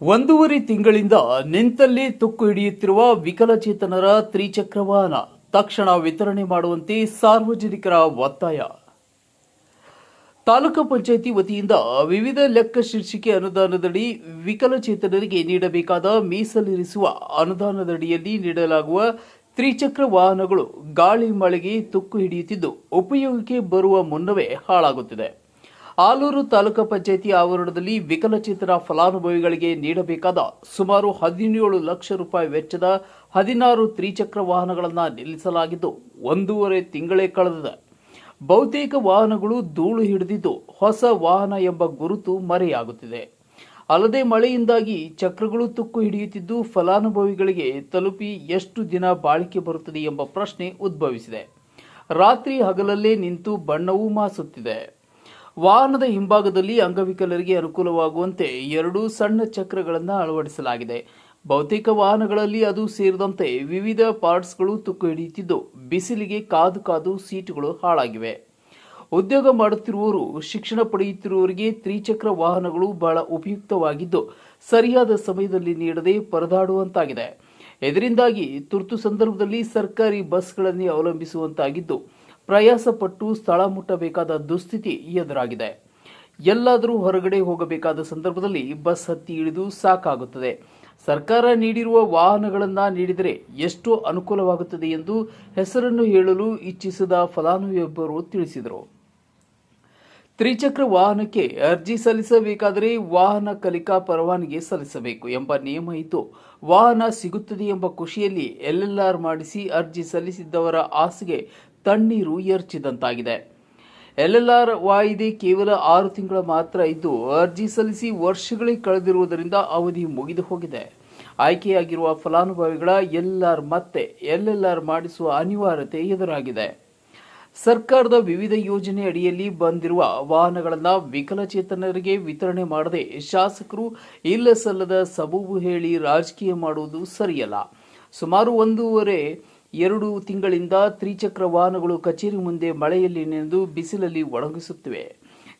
ಒಂದೂವರೆ ತಿಂಗಳಿಂದ ನಿಂತಲ್ಲಿ ತುಕ್ಕು ಹಿಡಿಯುತ್ತಿರುವ ವಿಕಲಚೇತನರ ತ್ರಿಚಕ್ರ ವಾಹನ ತಕ್ಷಣ ವಿತರಣೆ ಮಾಡುವಂತೆ ಸಾರ್ವಜನಿಕರ ಒತ್ತಾಯ. ತಾಲೂಕು ಪಂಚಾಯಿತಿ ವತಿಯಿಂದ ವಿವಿಧ ಲೆಕ್ಕ ಶೀರ್ಷಿಕೆ ಅನುದಾನದಡಿ ವಿಕಲಚೇತನರಿಗೆ ನೀಡಬೇಕಾದ ಮೀಸಲಿರಿಸುವ ಅನುದಾನದಡಿಯಲ್ಲಿ ನೀಡಲಾಗುವ ತ್ರಿಚಕ್ರ ವಾಹನಗಳು ಗಾಳಿ ಮಳೆಗೆ ತುಕ್ಕು ಹಿಡಿಯುತ್ತಿದ್ದು ಉಪಯೋಗಕ್ಕೆ ಬರುವ ಮುನ್ನವೇ ಹಾಳಾಗುತ್ತಿದೆ. ಆಲೂರು ತಾಲೂಕು ಪಂಚಾಯಿತಿ ಆವರಣದಲ್ಲಿ ವಿಕಲಚೇತನ ಫಲಾನುಭವಿಗಳಿಗೆ ನೀಡಬೇಕಾದ ಸುಮಾರು ಹದಿನೇಳು ಲಕ್ಷ ರೂಪಾಯಿ ವೆಚ್ಚದ ಹದಿನಾರು ತ್ರಿಚಕ್ರ ವಾಹನಗಳನ್ನು ನಿಲ್ಲಿಸಲಾಗಿದ್ದು, ಒಂದೂವರೆ ತಿಂಗಳೇ ಕಳೆದಿದೆ. ಬಹುತೇಕ ವಾಹನಗಳು ಧೂಳು ಹಿಡಿದಿದ್ದು ಹೊಸ ವಾಹನ ಎಂಬ ಗುರುತು ಮರೆಯಾಗುತ್ತಿದೆ. ಅಲ್ಲದೆ ಮಳೆಯಿಂದಾಗಿ ಚಕ್ರಗಳು ತುಕ್ಕು ಹಿಡಿಯುತ್ತಿದ್ದು ಫಲಾನುಭವಿಗಳಿಗೆ ತಲುಪಿ ಎಷ್ಟು ದಿನ ಬಾಳಿಕೆ ಬರುತ್ತದೆ ಎಂಬ ಪ್ರಶ್ನೆ ಉದ್ಭವಿಸಿದೆ. ರಾತ್ರಿ ಹಗಲಲ್ಲೇ ನಿಂತು ಬಣ್ಣವೂ ಮಾಸುತ್ತಿದೆ. ವಾಹನದ ಹಿಂಭಾಗದಲ್ಲಿ ಅಂಗವಿಕಲರಿಗೆ ಅನುಕೂಲವಾಗುವಂತೆ ಎರಡು ಸಣ್ಣ ಚಕ್ರಗಳನ್ನು ಅಳವಡಿಸಲಾಗಿದೆ. ಬಹುತೇಕ ವಾಹನಗಳಲ್ಲಿ ಅದು ಸೇರಿದಂತೆ ವಿವಿಧ ಪಾರ್ಟ್ಸ್ಗಳು ತುಕ್ಕು ಹಿಡಿಯುತ್ತಿದ್ದು, ಬಿಸಿಲಿಗೆ ಕಾದು ಕಾದು ಸೀಟುಗಳು ಹಾಳಾಗಿವೆ. ಉದ್ಯೋಗ ಮಾಡುತ್ತಿರುವವರು, ಶಿಕ್ಷಣ ಪಡೆಯುತ್ತಿರುವವರಿಗೆ ತ್ರಿಚಕ್ರ ವಾಹನಗಳು ಬಹಳ ಉಪಯುಕ್ತವಾಗಿದ್ದು, ಸರಿಯಾದ ಸಮಯದಲ್ಲಿ ನೀಡದೆ ಪರದಾಡುವಂತಾಗಿದೆ. ಇದರಿಂದಾಗಿ ತುರ್ತು ಸಂದರ್ಭದಲ್ಲಿ ಸರ್ಕಾರಿ ಬಸ್ಗಳನ್ನೇ ಅವಲಂಬಿಸುವಂತಾಗಿದ್ದು ಪ್ರಯಾಸ ಪಟ್ಟು ಸ್ಥಳ ಮುಟ್ಟಬೇಕಾದ ದುಸ್ಥಿತಿ ಎದುರಾಗಿದೆ. ಎಲ್ಲಾದರೂ ಹೊರಗಡೆ ಹೋಗಬೇಕಾದ ಸಂದರ್ಭದಲ್ಲಿ ಬಸ್ ಹತ್ತಿ ಇಳಿದು ಸಾಕಾಗುತ್ತದೆ. ಸರ್ಕಾರ ನೀಡಿರುವ ವಾಹನಗಳನ್ನ ನೀಡಿದರೆ ಎಷ್ಟು ಅನುಕೂಲವಾಗುತ್ತದೆ ಎಂದು ಹೆಸರನ್ನು ಹೇಳಲು ಇಚ್ಛಿಸಿದ ಫಲಾನುಭವಿಯೊಬ್ಬರು ತಿಳಿಸಿದರು. ತ್ರಿಚಕ್ರ ವಾಹನಕ್ಕೆ ಅರ್ಜಿ ಸಲ್ಲಿಸಬೇಕಾದರೆ ವಾಹನ ಕಲಿಕಾ ಪರವಾನಗಿ ಸಲ್ಲಿಸಬೇಕು ಎಂಬ ನಿಯಮ ಇದ್ದು, ವಾಹನ ಸಿಗುತ್ತದೆ ಎಂಬ ಖುಷಿಯಲ್ಲಿ ಎಲ್ಎಲ್ಆರ್ ಮಾಡಿಸಿ ಅರ್ಜಿ ಸಲ್ಲಿಸಿದ್ದವರ ಆಸೆಗೆ ತಣ್ಣೀರು ಎರಚಿದಂತಾಗಿದೆ ಎಲ್ಎಲ್ಆರ್ ವಾಯಿದೆ ಕೇವಲ ಆರು ತಿಂಗಳ ಮಾತ್ರ ಇದ್ದು, ಅರ್ಜಿ ಸಲ್ಲಿಸಿ ವರ್ಷಗಳೇ ಕಳೆದಿರುವುದರಿಂದ ಅವಧಿ ಮುಗಿದು ಹೋಗಿದೆ. ಆಯ್ಕೆಯಾಗಿರುವ ಫಲಾನುಭವಿಗಳ ಎಲ್ಎಲ್ಆರ್ ಮತ್ತೆ ಎಲ್ಎಲ್ಆರ್ ಮಾಡಿಸುವ ಅನಿವಾರ್ಯತೆ ಎದುರಾಗಿದೆ. ಸರ್ಕಾರದ ವಿವಿಧ ಯೋಜನೆ ಅಡಿಯಲ್ಲಿ ಬಂದಿರುವ ವಾಹನಗಳನ್ನು ವಿಕಲಚೇತನರಿಗೆ ವಿತರಣೆ ಮಾಡದೆ ಶಾಸಕರು ಇಲ್ಲ ಸಲ್ಲದ ಸಬೂಬು ಹೇಳಿ ರಾಜಕೀಯ ಮಾಡುವುದು ಸರಿಯಲ್ಲ. ಸುಮಾರು ಒಂದೂವರೆ ಎರಡು ತಿಂಗಳಿಂದ ತ್ರಿಚಕ್ರ ವಾಹನಗಳು ಕಚೇರಿ ಮುಂದೆ ಮಳೆಯಲ್ಲಿ ನೆನೆದು ಬಿಸಿಲಲ್ಲಿ ಒಣಗಿಸುತ್ತಿವೆ.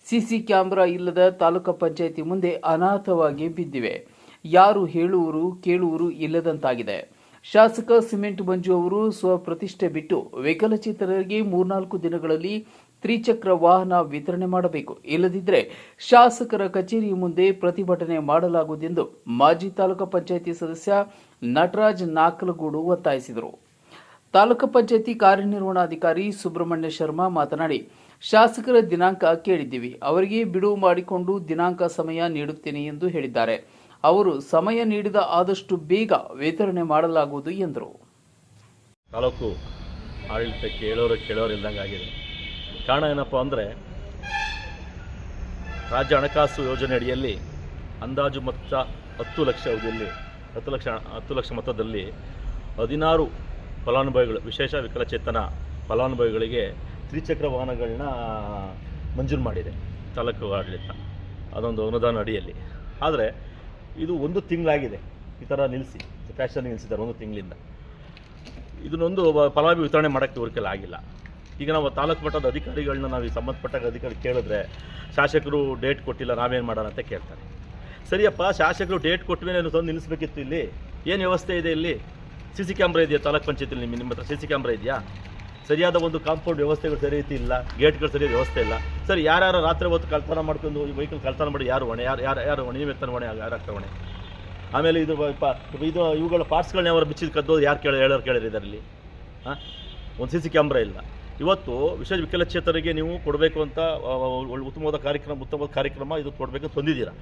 ಸಿಸಿ ಕ್ಯಾಮೆರಾ ಇಲ್ಲದ ತಾಲೂಕು ಪಂಚಾಯಿತಿ ಮುಂದೆ ಅನಾಥವಾಗಿ ಬಿದ್ದಿವೆ. ಯಾರು ಹೇಳುವರು, ಕೇಳುವರು ಇಲ್ಲದಂತಾಗಿದೆ. ಶಾಸಕ ಸಿಮೆಂಟ್ ಮಂಜು ಅವರು ಸ್ವಪ್ರತಿಷ್ಠೆ ಬಿಟ್ಟು ವಿಕಲಚೇತನರಿಗೆ ಮೂರ್ನಾಲ್ಕು ದಿನಗಳಲ್ಲಿ ತ್ರಿಚಕ್ರ ವಾಹನ ವಿತರಣೆ ಮಾಡಬೇಕು. ಇಲ್ಲದಿದ್ದರೆ ಶಾಸಕರ ಕಚೇರಿ ಮುಂದೆ ಪ್ರತಿಭಟನೆ ಮಾಡಲಾಗುವುದೆಂದು ಮಾಜಿ ತಾಲೂಕು ಪಂಚಾಯಿತಿ ಸದಸ್ಯ ನಟರಾಜ್ ನಾಕಲಗೂಡು ಒತ್ತಾಯಿಸಿದರು. ತಾಲೂಕು ಪಂಚಾಯತಿ ಕಾರ್ಯನಿರ್ವಹಣಾಧಿಕಾರಿ ಸುಬ್ರಹ್ಮಣ್ಯ ಶರ್ಮಾ ಮಾತನಾಡಿ, ಶಾಸಕರ ದಿನಾಂಕ ಕೇಳಿದ್ದೀವಿ. ಅವರಿಗೆ ಬಿಡುವು ಮಾಡಿಕೊಂಡು ದಿನಾಂಕ ಸಮಯ ನೀಡುತ್ತೇನೆ ಎಂದು ಹೇಳಿದ್ದಾರೆ. ಅವರು ಸಮಯ ನೀಡಿದ ಆದಷ್ಟು ಬೇಗ ವಿತರಣೆ ಮಾಡಲಾಗುವುದು ಎಂದರು. ತಾಲೂಕು ಆಡಳಿತ ಕೇಳೋರು ಕೇಳೋರು ಇಲ್ದಂಗೆ ಆಗಿದೆ. ಕಾರಣ ಏನಪ್ಪ ಅಂದರೆ, ರಾಜ್ಯ ಹಣಕಾಸು ಯೋಜನೆ ಅಡಿಯಲ್ಲಿ ಅಂದಾಜು ಮೊತ್ತ ಹತ್ತು ಲಕ್ಷ ಅವಧಿಯಲ್ಲಿ, ಹತ್ತು ಲಕ್ಷ ಹತ್ತು ಲಕ್ಷ ಮೊತ್ತದಲ್ಲಿ ಹದಿನಾರು ಫಲಾನುಭವಿಗಳು, ವಿಶೇಷ ವಿಕಲಚೇತನ ಫಲಾನುಭವಿಗಳಿಗೆ ತ್ರಿಚಕ್ರ ವಾಹನಗಳನ್ನ ಮಂಜೂರು ಮಾಡಿದೆ ತಾಲೂಕು ಆಡಳಿತ. ಅದೊಂದು ಅನುದಾನ ಅಡಿಯಲ್ಲಿ. ಆದರೆ ಇದು ಒಂದು ತಿಂಗಳಾಗಿದೆ. ಈ ಥರ ನಿಲ್ಲಿಸಿ ಫ್ಯಾಷನ್ ನಿಲ್ಲಿಸಿದ್ದಾರೆ ಒಂದು ತಿಂಗಳಿಂದ. ಇದನ್ನೊಂದು ಫಲಾಭಿ ವಿತರಣೆ ಮಾಡೋಕ್ಕೆ ಇವ್ರ ಆಗಿಲ್ಲ. ಈಗ ನಾವು ತಾಲೂಕು ಮಟ್ಟದ ಅಧಿಕಾರಿಗಳನ್ನ ನಾವು ಈ ಸಂಬಂಧಪಟ್ಟ ಅಧಿಕಾರಿ ಕೇಳಿದ್ರೆ, ಶಾಸಕರು ಡೇಟ್ ಕೊಟ್ಟಿಲ್ಲ, ನಾವೇನು ಮಾಡೋಣ ಅಂತ ಕೇಳ್ತಾರೆ. ಸರಿಯಪ್ಪ, ಶಾಸಕರು ಡೇಟ್ ಕೊಟ್ಟ ಮೇಲೆ ತಂದು ನಿಲ್ಲಿಸ್ಬೇಕಿತ್ತು ಇಲ್ಲಿ. ಏನು ವ್ಯವಸ್ಥೆ ಇದೆ ಇಲ್ಲಿ? ಸಿ ಸಿ ಕ್ಯಾಮ್ರಾ ಇದೆಯಾ? ತಾಲೂಕು ಪಂಚಾಯತಿಲಿ ನಿಮ್ಮ ನಿಮ್ಮ ಹತ್ರ ಸಿ ಸಿ ಕ್ಯಾಮ್ರಾ ಇದೆಯಾ? ಸರಿಯಾದ ಒಂದು ಕಾಂಪೌಂಡ್ ವ್ಯವಸ್ಥೆಗಳು ಸರಿ ರೀತಿ ಇಲ್ಲ ಗೇಟ್ಗಳು ಸರಿಯಾದ ವ್ಯವಸ್ಥೆ ಇಲ್ಲ. ಸರಿ, ಯಾರ್ಯಾರು ರಾತ್ರಿ ಹೊತ್ತು ಕಳ್ತನ ಮಾಡ್ಕೊಂಡು ಈ ವೆಹಿಕಲ್ ಕಳ್ತನ ಮಾಡಿ ಯಾರು ಹೊಣೆ? ಯಾರು ಯಾರು ಯಾರು ಹೊಣೆ? ನೀವೇ ಹೊಣೆ ಯಾರು ಆಗ್ತಾರೆ ಹೊಣೆ? ಆಮೇಲೆ ಇದು ಇದು ಇವುಗಳ ಪಾರ್ಟ್ಸ್ಗಳನ್ನ ಯಾವ ಬಿಚ್ಚಿದ ಕದ್ದೋದು ಯಾರು ಕೇಳಿ ಹೇಳೋರು ಕೇಳಿರಿ ಇದರಲ್ಲಿ. ಹಾಂ? ಒಂದು ಸಿ ಸಿ ಕ್ಯಾಮ್ರಾ ಇಲ್ಲ. ಇವತ್ತು ವಿಶೇಷ ವಿಕಲಚೇತರಿಗೆ ನೀವು ಕೊಡಬೇಕು ಅಂತ ಉತ್ತಮವಾದ ಕಾರ್ಯಕ್ರಮ ಉತ್ತಮವಾದ ಕಾರ್ಯಕ್ರಮ ಇದು ಕೊಡಬೇಕು ಅಂತ ಹೊಂದಿದ್ದೀರಾ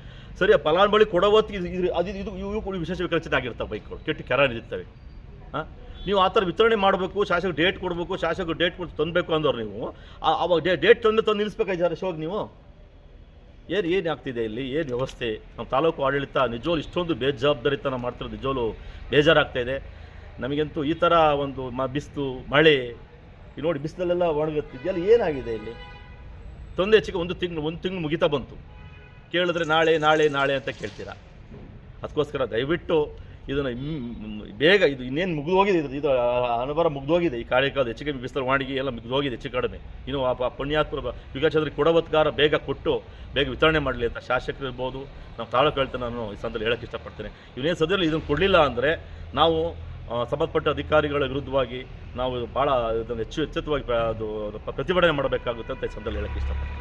ಸರಿ ಫಲಾನುಭವಿ ಕೊಡೋ ಹೊತ್ತಿಗೆ ಇದು ಅದು ಇದು ಇವು ವಿಶೇಷ ವಿಕಲಚೇತ ಆಗಿರ್ತವೆ ಬೈಕ್ಗಳು ಕೆಟ್ಟು ಕೆರ ನಿಲ್ತವೆ ಹಾಂ ನೀವು ಆ ಥರ ವಿತರಣೆ ಮಾಡಬೇಕು ಶಾಸಕ ಡೇಟ್ ಕೊಡಬೇಕು ಶಾಸಕ ಡೇಟ್ ಕೊಟ್ಟು ತಂದಬೇಕು ಅಂದವ್ರು ನೀವು. ಅವಾಗ ಡೇಟ್ ತಂದು ತಂದು ನಿಲ್ಲಿಸ್ಬೇಕಾಯ್ತು ಶೋಗ್ ನೀವು? ಏನು ಏನು ಆಗ್ತಿದೆ ಇಲ್ಲಿ? ಏನು ವ್ಯವಸ್ಥೆ? ನಮ್ಮ ತಾಲೂಕು ಆಡಳಿತ ನಿಜವೂ ಇಷ್ಟೊಂದು ಬೇಜವಾಬ್ದಾರಿತನ ಮಾಡ್ತಿರೋದು ಬೇಜಾರಾಗ್ತಾ ಇದೆ. ನಮಗಂತೂ ಈ ಥರ ಒಂದು ಮ, ಬಿಸಿಲು, ಮಳೆ ನೋಡಿ ಬಿಸಿಲಲ್ಲೆಲ್ಲ ಒಣಗುತ್ತಿದೆಯಲ್ಲ, ಏನಾಗಿದೆ ಇಲ್ಲಿ? ತೊಂದರೆ ಹೆಚ್ಚಿಗೆ ಒಂದು ತಿಂಗಳು ಒಂದು ತಿಂಗಳು ಮುಗಿತಾ ಬಂತು. ಕೇಳಿದ್ರೆ ನಾಳೆ ನಾಳೆ ನಾಳೆ ಅಂತ ಕೇಳ್ತೀರಾ? ಅದಕ್ಕೋಸ್ಕರ ದಯವಿಟ್ಟು ಇದನ್ನು ಬೇಗ ಇದು ಇನ್ನೇನು ಮುಗಿದೋಗಿದೆ ಇದು ಇದು ಅನುಭವ ಮುಗಿದೋಗಿದೆ ಈ ಕಾರ್ಯಕ್ರಮದ ಹೆಚ್ಚಿಗೆ ಬಿಸ್ತರ್ ವಾಣಿಗೆ ಎಲ್ಲ ಮುಗಿದೋಗಿದೆ ಹೆಚ್ಚು ಕಡಿಮೆ. ಇನ್ನು ಆ ಪುಣ್ಯಾತ್ಮ ವಿಕಾಸಚಂದ್ರ ಕೊಡವತ್ಕಾರ ಬೇಗ ಕೊಟ್ಟು, ಬೇಗ ವಿತರಣೆ ಮಾಡಲಿ ಅಂತ ಶಾಸಕರು ಇರ್ಬೋದು ನಾವು ತಾಳು ಹೇಳ್ತಾ ನಾನು ಈ ಸಂದರ್ಭದಲ್ಲಿ ಹೇಳಕ್ಕೆ ಇಷ್ಟಪಡ್ತೇನೆ. ಇವನೇ ಸದ್ಯದಲ್ಲಿ ಇದನ್ನು ಕೊಡಲಿಲ್ಲ ಅಂದರೆ ನಾವು ಸಂಬಂಧಪಟ್ಟ ಅಧಿಕಾರಿಗಳ ವಿರುದ್ಧವಾಗಿ ನಾವು ಭಾಳ ಇದನ್ನು ಹೆಚ್ಚು ಎಚ್ಚೆತ್ತವಾಗಿ ಅದು ಪ್ರತಿಭಟನೆ ಮಾಡಬೇಕಾಗುತ್ತೆ ಅಂತ ಈ ಸಂದರ್ಭದಲ್ಲಿ ಹೇಳಕ್ಕೆ ಇಷ್ಟಪಡ್ತೀನಿ.